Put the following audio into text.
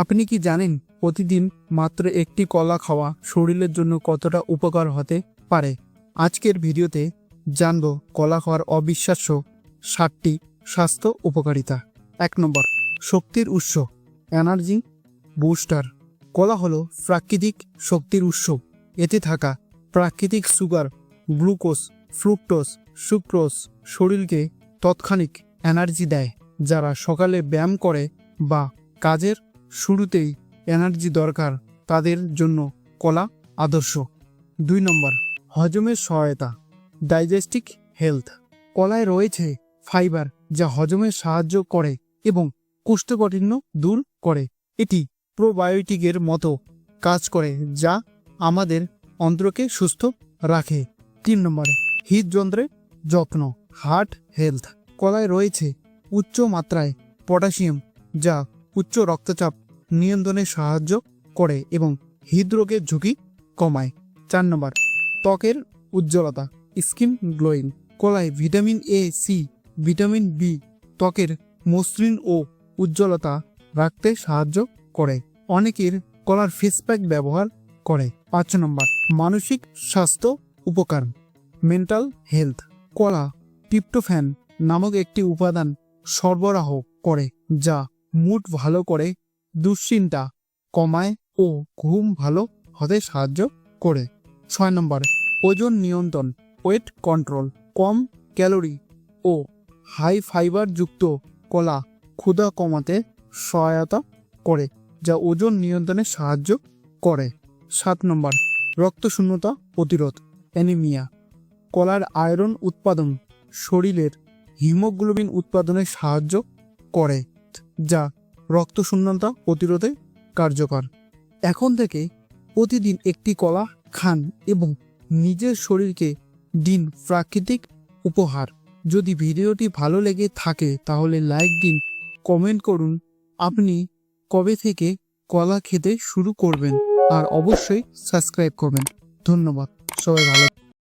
আপনি কি জানেন প্রতিদিন মাত্র একটি কলা খাওয়া শরীরের জন্য কতটা উপকার হতে পারে? আজকের ভিডিওতে জানব কলা খাওয়ার অবিশ্বাস্য ষাটটি স্বাস্থ্য উপকারিতা। এক নম্বর, শক্তির উৎস, এনার্জি বুস্টার। কলা হলো প্রাকৃতিক শক্তির উৎস। এতে থাকা প্রাকৃতিক সুগার, গ্লুকোজ, ফ্রুক্টোজ, সুক্রোজ শরীরকে তৎক্ষণিক এনার্জি দেয়, যারা সকালে ব্যায়াম করে বা কাজের শুরুতেই এনার্জি দরকার তাদের জন্য কলা আদর্শ। দুই নম্বর, হজমের সহায়তা। Digestive health. কলায় রয়েছে ফাইবার যা হজমে সাহায্য করে এবং কোষ্ঠকাঠিন্য দূর করে। এটি প্রোবায়োটিকের মতো কাজ করে যা আমাদের অন্ত্রকে সুস্থ রাখে। তিন নম্বরে হৃদযন্ত্রের যত্ন, হার্ট হেলথ। কলায় রয়েছে উচ্চ মাত্রায় পটাশিয়াম যা উচ্চ রক্তচাপ নিয়ন্ত্রণে সাহায্য করে এবং হৃদরোগের ঝুঁকি কমায়। চার নম্বর, ত্বকের উজ্জ্বলতা, স্কিন গ্লোয়িং কলায় vitamin A C vitamin B ত্বকের মসৃণ ও উজ্জ্বলতা রাখতে সাহায্য করে। অনেকের কলার ফেস প্যাক ব্যবহার করে। পাঁচ নম্বর, মানসিক স্বাস্থ্য উপকার মেন্টাল হেলথ কলা টিপ্টোফ্যান নামক একটি উপাদান সরবরাহ করে যা মুড ভালো করে, দুশ্চিন্তা কমায় ও ঘুম ভালো হতে সাহায্য করে। ছয় নম্বর, ওজন নিয়ন্ত্রণ ওয়েট কন্ট্রোল কম ক্যালোরি ও হাই ফাইবার যুক্ত কলা ক্ষুধা কমাতে সহায়তা করে, যা ওজন নিয়ন্ত্রণে সাহায্য করে। সাত নম্বর, রক্তশূন্যতা প্রতিরোধ অ্যানিমিয়া কলার আয়রন উৎপাদন, শরীরের হিমোগ্লোবিন উৎপাদনে সাহায্য করে। যা রক্তশূন্যতা প্রতিরোধে কার্যকর। এখন থেকে প্রতিদিন একটি কলা খান এবং নিজের শরীরকে দিন প্রাকৃতিক উপহার। যদি ভিডিওটি ভালো লেগে থাকে তাহলে লাইক দিন, কমেন্ট করুন। আপনি কবে থেকে কলা খেতে শুরু করবেন? আর অবশ্যই সাবস্ক্রাইব করবেন। ধন্যবাদ। সবাই ভালো